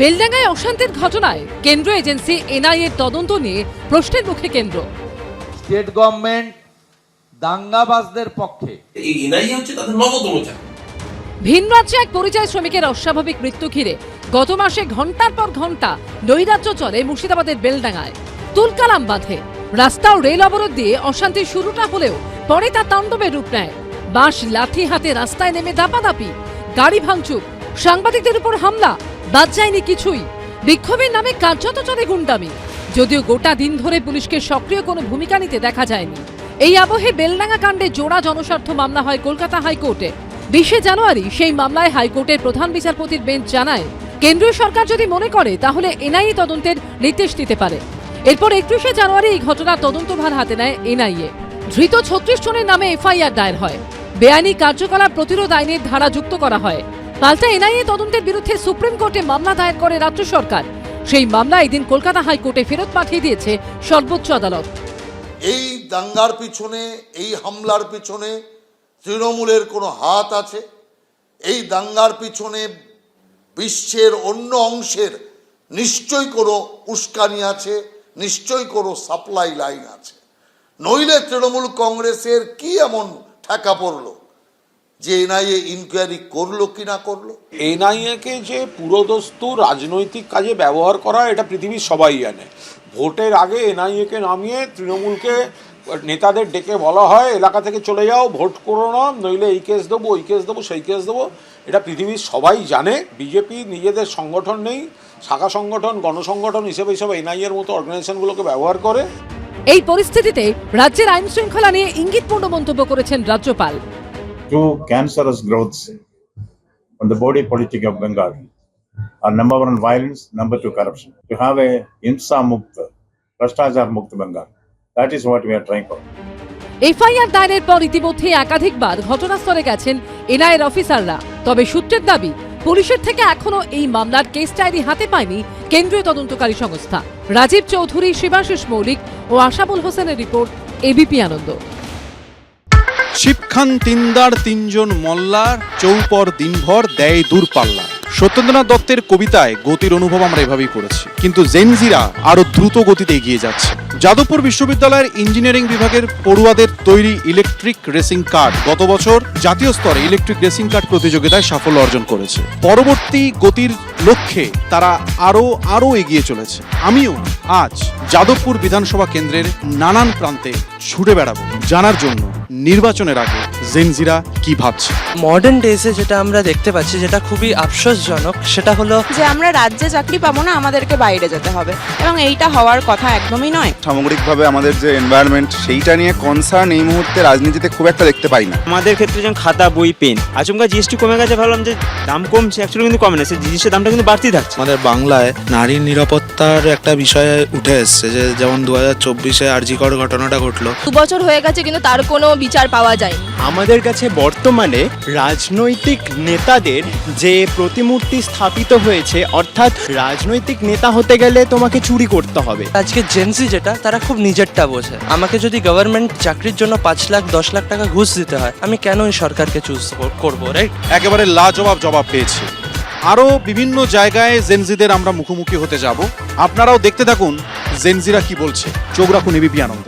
বেলডাঙ্গায় অশান্তির ঘটনায় কেন্দ্র এজেন্সি এনআইএর তদন্ত নিয়ে প্রশ্নের মুখে কেন্দ্র। স্টেট গভর্নমেন্ট দাঙ্গাবাজদের পক্ষে। এই এনআইএ হচ্ছে তাদের নবতম ভিন রাজ্যে এক পরিযায়ী শ্রমিকের অস্বাভাবিক মৃত্যু ঘিরে গত মাসে ঘণ্টার পর ঘণ্টা নৈরাজ্য চলে মুর্শিদাবাদের বেলডাঙ্গায়। তুলকালাম বাঁধে। রাস্তা ও রেল অবরোধ দিয়ে অশান্তি শুরুটা হলেও পরে তা তাণ্ডবের রূপ নেয়। বাঁশ লাঠি হাতে রাস্তায় নেমে দাপাদাপি গাড়ি ভাঙচুর সাংবাদিকদের উপর হামলা বাদ যায়নি কিছুই। বিক্ষোভের নামে কার্যত চলে গুন্ডামি। যদিও গোটা দিন ধরে পুলিশকে সক্রিয় কোনো ভূমিকা নিতে দেখা যায়নি। এই আবহে বেলডাঙ্গা কাণ্ডে জোড়া জনস্বার্থ মামলা হয় কলকাতা হাইকোর্টে। বিশে জানুয়ারি সেই মামলায় হাইকোর্টের প্রধান বিচারপতির বেঞ্চ জানায়, কেন্দ্রীয় সরকার যদি মনে করে, তাহলে এনআইএ তদন্তের নির্দেশ দিতে পারে। এরপর একত্রিশে জানুয়ারি এই ঘটনার তদন্তভার হাতে নেয় এনআইএ। ধৃত ছত্রিশ জনের নামে এফআইআর দায়ের হয়। বেআইনি কার্যকলাপ প্রতিরোধ আইনের ধারা যুক্ত করা হয়। পাল্টা এনআইএ তদন্তের বিরুদ্ধে সুপ্রিম কোর্টে মামলা দায়ের করে রাজ্য সরকার। সেই মামলা এদিন কলকাতা হাইকোর্টে ফেরত পাঠিয়ে দিয়েছে সর্বোচ্চ আদালত। এই দাঙ্গার পিছনে, এই হামলার পিছনে তৃণমূলের কোনো হাত আছে? এই দাঙ্গার পিছনে বিশ্বের অন্য অংশের নিশ্চয়ই কোনো উস্কানি আছে, নিশ্চয়ই কোনো সাপ্লাই লাইন আছে। নইলে তৃণমূল কংগ্রেসের কি এমন ঠেকা পড়ল? যে এনআইএ ইনকোয়ারি করল কি না করল? এনআইএকে যে পুরোদস্তু রাজনৈতিক কাজে ব্যবহার করা এটা পৃথিবীর সবাই জানে। ভোটের আগে এনআইএকে নামিয়ে তৃণমূলকে নেতাদের ডেকে বলা হয় এলাকা থেকে চলে যাও ভোট করো না নইলে এই কেস দেবো ওই কেস দেবো সেই কেস দেবো। এটা পৃথিবীর সবাই জানে বিজেপি নিজেদের সংগঠন নেই শাখা সংগঠন গণসংগঠন হিসেবে হিসেবে এনআইএর মতো অর্গানাইজেশনগুলোকে ব্যবহার করে। এই পরিস্থিতিতে রাজ্যের আইন শৃঙ্খলা নিয়ে ইঙ্গিতপূর্ণ মন্তব্য করেছেন রাজ্যপাল। Two cancerous growths on the body politic of Bengal are number one violence, number two corruption. To have a Insa Mukta, Bhrashtachaar Mukta Bengal. That is what we are trying for. FIR দায়েরের পর ইতিমধ্যে একাধিকবার ঘটনাস্থলে গেছেন এনআইএর অফিসাররা তবে সূত্রের দাবি পুলিশের থেকে এখনও এই মামলার কেস ডায়েরি হাতে পায়নি কেন্দ্রীয় তদন্তকারী সংস্থা রাজীব চৌধুরী শিবাশিস মৌলিক ও আশাবুল হোসেনের রিপোর্ট এবিপি আনন্দ শিবখান তিনদার, তিনজন মল্লার, চৌপর দিনভর দেয় দূরপাল্লা সত্যেন্দ্রনাথ দত্তের কবিতায় গতির অনুভব আমরা এভাবেই করেছি। কিন্তু জেনজিরা আরও দ্রুত গতিতে এগিয়ে যাচ্ছে। যাদবপুর বিশ্ববিদ্যালয়ের ইঞ্জিনিয়ারিং বিভাগের পড়ুয়াদের তৈরি ইলেকট্রিক রেসিং কার্ড গত বছর জাতীয় স্তরে ইলেকট্রিক রেসিং কার্ড প্রতিযোগিতায় সাফল্য অর্জন করেছে। পরবর্তী গতির লক্ষ্যে তারা আরও আরও এগিয়ে চলেছে। আমিও আজ যাদবপুর বিধানসভা কেন্দ্রের নানান প্রান্তে ছুটে বেড়াবো। জানার জন্য নির্বাচনের আগে জেনজিরা কি ভাবছে? মডার্ন ডেজে যেটা আমরা দেখতে পাচ্ছি যেটা খুবই আফসোসজনক সেটা হলো যে আমরা রাজ্যে চাকরি পাবো না আমাদেরকে বাইরে যেতে হবে। এবং এইটা হওয়ার কথা একদমই নয়। সামগ্রিকভাবে আমাদের যে এনভায়রনমেন্ট সেইটা নিয়ে কনসার্ন এই মুহূর্তে রাজনীতিতে খুব একটা দেখতে পাই না। আমাদের ক্ষেত্রে যেমন খাতা বই পেন আচমকা জিএসটি কমে গেছে ভাবলাম যে দাম কমছে অ্যাকচুয়ালি কিন্তু কমে না সে জিনিসের দামটা কিন্তু বাড়তেই থাকছে। আমাদের বাংলায় নারীর নিরাপত্তার একটা বিষয় উঠে এসছে যে যেমন দু হাজার চব্বিশে আরজিকর ঘটনাটা ঘটলো। দু বছর হয়ে গেছে কিন্তু তার কোনো বিচার পাওয়া যায়নি। আমাদের কাছে বর্তমানে রাজনৈতিক নেতাদের যে প্রতিমূর্তি স্থাপিত হয়েছে অর্থাৎ রাজনৈতিক নেতা হতে গেলে তোমাকে চুরি করতে হবে। আজকে জেন্সি যেটা তারা খুব নিজেরটা বোঝে। আমাকে যদি গভর্নমেন্ট চাকরির জন্য পাঁচ লাখ দশ লাখ টাকা ঘুষ দিতে হয় আমি কেন এই সরকারকে চুজ করব রাইট একেবারে লাজবাব জবাব পেয়েছি। আরও বিভিন্ন জায়গায় জেনজিদের আমরা মুখোমুখি হতে যাব। আপনারাও দেখতে থাকুন জেনজিরা কি বলছে। চোখ রাখুন এবিপি আনন্দে।